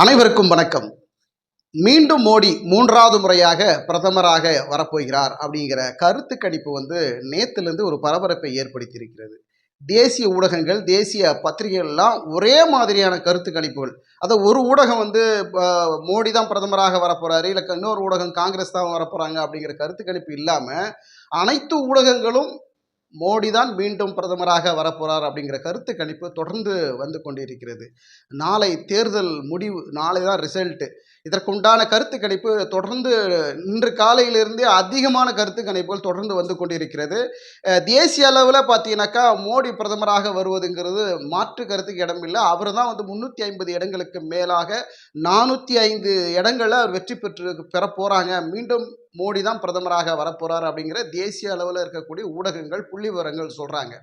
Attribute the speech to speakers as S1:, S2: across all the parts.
S1: அனைவருக்கும் வணக்கம். மீண்டும் மோடி மூன்றாவது முறையாக பிரதமராக வரப்போகிறார் அப்படிங்கிற கருத்து கணிப்பு வந்து நேத்திலிருந்து ஒரு பரபரப்பை ஏற்படுத்தியிருக்கிறது. தேசிய ஊடகங்கள் தேசிய பத்திரிகைகள்லாம் ஒரே மாதிரியான கருத்து கணிப்புகள். அதை ஒரு ஊடகம் வந்து மோடி தான் பிரதமராக வரப்போறாரு இல்லை இன்னொரு ஊடகம் காங்கிரஸ் தான் வரப்போறாங்க அப்படிங்கிற கருத்து கணிப்பு இல்லாமல் அனைத்து ஊடகங்களும் மோடி தான் மீண்டும் பிரதமராக வரப்போகிறார் அப்படிங்கிற கருத்து கணிப்பு தொடர்ந்து வந்து கொண்டிருக்கிறது. நாளை தேர்தல் முடிவு நாளை தான் ரிசல்ட்டு இதற்குண்டான கருத்து கணிப்பு தொடர்ந்து இன்று காலையிலிருந்தே அதிகமான கருத்து கணிப்புகள் தொடர்ந்து வந்து கொண்டிருக்கிறது. தேசிய அளவில் பார்த்தீங்கன்னாக்கா மோடி பிரதமராக வருவதுங்கிறது மாற்று கருத்துக்கு இடமில்லை. அவர் தான் வந்து முந்நூற்றி ஐம்பது இடங்களுக்கு மேலாக நானூற்றி ஐந்து இடங்களில் அவர் வெற்றி பெற்று பெற போகிறாங்க மீண்டும் மோடி தான் பிரதமராக வரப்போகிறார் அப்படிங்கிற தேசிய அளவில் இருக்கக்கூடிய ஊடகங்கள் புள்ளி விவரங்கள் சொல்கிறாங்க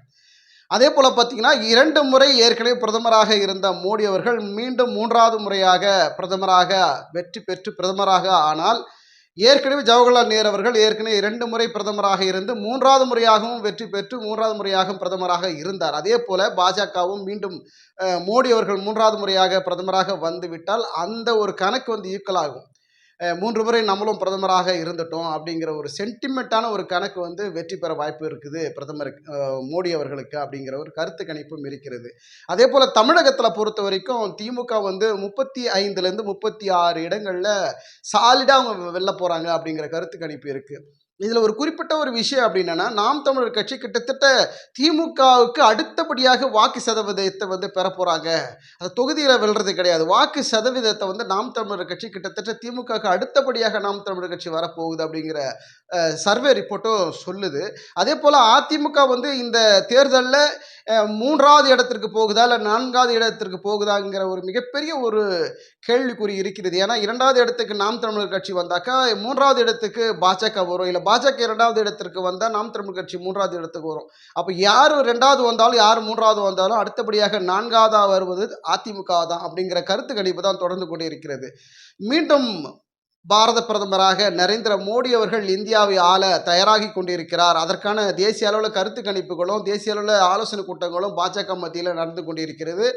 S1: அதே போல் பார்த்தீங்கன்னா இரண்டு முறை ஏற்கனவே பிரதமராக இருந்த மோடி அவர்கள் மீண்டும் மூன்றாவது முறையாக பிரதமராக வெற்றி பெற்று பிரதமராக ஆனால் ஏற்கனவே ஜவஹர்லால் நேரு அவர்கள் ஏற்கனவே இரண்டு முறை பிரதமராக இருந்து மூன்றாவது முறையாகவும் வெற்றி பெற்று மூன்றாவது முறையாகவும் பிரதமராக இருந்தார். அதே போல பாஜகவும் மீண்டும் மோடி அவர்கள் மூன்றாவது முறையாக பிரதமராக வந்துவிட்டால் அந்த ஒரு கணக்கு வந்து ஈக்குவல் ஆகும் மூன்று முறை நம்மளும் பிரதமராக இருந்துட்டோம் அப்படிங்கிற ஒரு சென்டிமெண்ட்டான ஒரு கணக்கு வந்து வெற்றி பெற வாய்ப்பு இருக்குது பிரதமர் மோடி அவர்களுக்கு அப்படிங்கிற ஒரு கருத்து கணிப்பும் இருக்கிறது. அதே போல் தமிழகத்தில் பொறுத்த வரைக்கும் திமுக வந்து முப்பத்தி ஐந்துலேருந்து முப்பத்தி ஆறு இடங்களில் சாலிடாக அவங்க வெளில போகிறாங்க அப்படிங்கிற கருத்து கணிப்பு இருக்குது இதில் ஒரு குறிப்பிட்ட ஒரு விஷயம் அப்படின்னா நாம் தமிழர் கட்சி கிட்டத்தட்ட திமுகவுக்கு அடுத்தபடியாக வாக்கு சதவீதத்தை வந்து பெற போகிறாங்க அந்த தொகுதியில் வெல்றது கிடையாது. வாக்கு சதவீதத்தை வந்து நாம் தமிழர் கட்சி கிட்டத்தட்ட திமுகவுக்கு அடுத்தபடியாக நாம் தமிழர் கட்சி வரப்போகுது அப்படிங்கிற சர்வே ரிப்போர்ட்டும் சொல்லுது. அதே போல் அதிமுக வந்து இந்த தேர்தலில் மூன்றாவது இடத்திற்கு போகுதா இல்லை நான்காவது இடத்திற்கு போகுதாங்கிற ஒரு மிகப்பெரிய ஒரு கேள்விக்குறி இருக்கிறது. ஏன்னா இரண்டாவது இடத்துக்கு நாம் தமிழர் கட்சி வந்தாக்கா மூன்றாவது இடத்துக்கு பாஜக வரும் இல்லை பாஜக இரண்டாவது இடத்திற்கு வந்தால் நாம் தமிழ் கட்சி மூன்றாவது இடத்துக்கு வரும். அப்போ யார் ரெண்டாவது வந்தாலும் யார் மூன்றாவது வந்தாலும் அடுத்தபடியாக நான்காவதாக வருவது அதிமுக தான் அப்படிங்கிற கருத்து கணிப்பு தான் தொடர்ந்து கொண்டு இருக்கிறது மீண்டும் பாரத பிரதமராக நரேந்திர மோடி அவர்கள் இந்தியாவை ஆள தயாராகி கொண்டிருக்கிறார். அதற்கான தேசிய அளவில் கருத்து கணிப்புகளும் தேசிய அளவில் ஆலோசனை கூட்டங்களும் பாஜக மத்தியில் நடந்து கொண்டிருக்கிறது.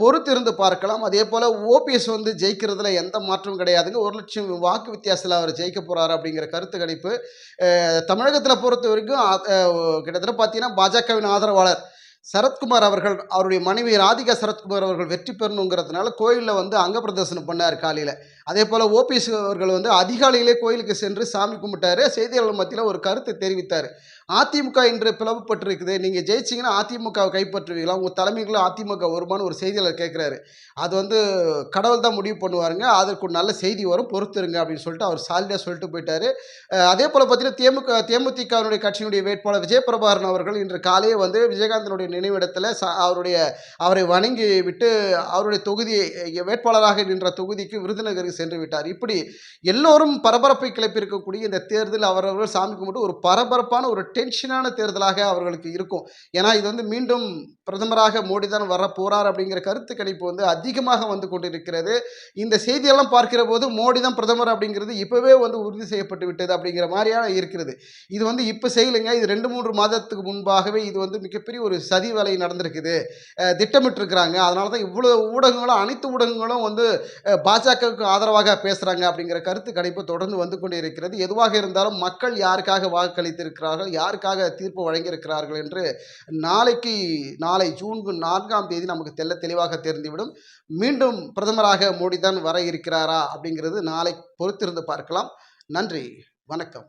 S1: பொறுத்திருந்து பார்க்கலாம். அதே போல் ஓபிஎஸ் வந்து ஜெயிக்கிறதுல எந்த மாற்றமும் கிடையாதுங்க. ஒரு லட்சம் வாக்கு வித்தியாசத்தில் அவர் ஜெயிக்க போகிறார் அப்படிங்கிற கருத்து கணிப்பு. தமிழகத்தில் பொறுத்த வரைக்கும் கிட்டத்தட்ட பார்த்தீங்கன்னா பாஜகவின் ஆதரவாளர் சரத்குமார் அவர்கள் அவருடைய மனைவி ராதிகா சரத்குமார் அவர்கள் வெற்றி பெறணுங்கிறதுனால கோயிலில் வந்து அங்க பிரதர்சனம் பண்ணார் காலையில். அதே போல் ஓபிஎஸ் அவர்கள் வந்து அதிகாலையிலே கோயிலுக்கு சென்று சாமி கும்பிட்டாரு. செய்தியாளர் மத்தியில் ஒரு கருத்தை தெரிவித்தார். அதிமுக இன்று பிளவுபட்டிருக்குது. நீங்கள் ஜெயிச்சிங்கன்னா அதிமுகவை கைப்பற்றுவீங்களா? உங்கள் தலைமைக்குள்ள அதிமுக வருமானு ஒரு செய்தியாளர் கேட்குறாரு அது வந்து கடவுள் தான் முடிவு பண்ணுவாருங்க. அதற்கு ஒரு நல்ல செய்தி வரும். பொறுத்துருங்க அப்படின்னு சொல்லிட்டு அவர் சாலிடாக சொல்லிட்டு போயிட்டாரு. அதே போல் பார்த்தீங்கன்னா தேமுக தேமுதிகவினுடைய கட்சியினுடைய வேட்பாளர் விஜயபிரபாகரன் அவர்கள் இன்று காலையே வந்து விஜயகாந்தனுடைய நினைவிடத்தில் ச அவருடைய அவரை வணங்கி விட்டு அவருடைய தொகுதி வேட்பாளராக நின்ற தொகுதிக்கு விருதுநகருக்கு சென்று விட்டார். இப்படி எல்லோரும் பரபரப்பை கிளப்பியிருக்கக்கூடிய இந்த தேர்தல் அவரவர்கள் சாமி கும்பிட்டு ஒரு பரபரப்பான ஒரு டென்ஷனான தேர்தலாக அவர்களுக்கு இருக்கும். ஏன்னா இது வந்து மீண்டும் பிரதமராக மோடி தான் வர போறார் அப்படிங்கிற கருத்து கணிப்பு வந்து அதிகமாக வந்து கொண்டிருக்கிறது. இந்த செய்தியெல்லாம் பார்க்கிற போது மோடி தான் பிரதமர் அப்படிங்கிறது இப்போவே வந்து உறுதி செய்யப்பட்டு விட்டது அப்படிங்கிற மாதிரியான இருக்கிறது. இது வந்து இப்போ செய்யலைங்க. இது ரெண்டு மூன்று மாதத்துக்கு முன்பாகவே இது வந்து மிகப்பெரிய ஒரு சதி வேலை நடந்திருக்குது. திட்டமிட்டிருக்கிறாங்க. அதனால தான் இவ்வளோ ஊடகங்களும் அனைத்து ஊடகங்களும் வந்து பாஜகவுக்கு ஆதரவாக பேசுகிறாங்க அப்படிங்கிற கருத்து கணிப்பு தொடர்ந்து வந்து கொண்டே இருக்கிறது எதுவாக இருந்தாலும் மக்கள் யாருக்காக வாக்களித்திருக்கிறார்கள் யாருக்காக தீர்ப்பு வழங்கியிருக்கிறார்கள் என்று நாளைக்கு நாளை ஜூன் நான்காம் தேதி நமக்கு தெல்ல தெளிவாக தெரிந்துவிடும். மீண்டும் பிரதமராக மோடி தான் வர இருக்கிறாரா அப்படிங்கிறது நாளை பொறுத்திருந்து பார்க்கலாம். நன்றி வணக்கம்.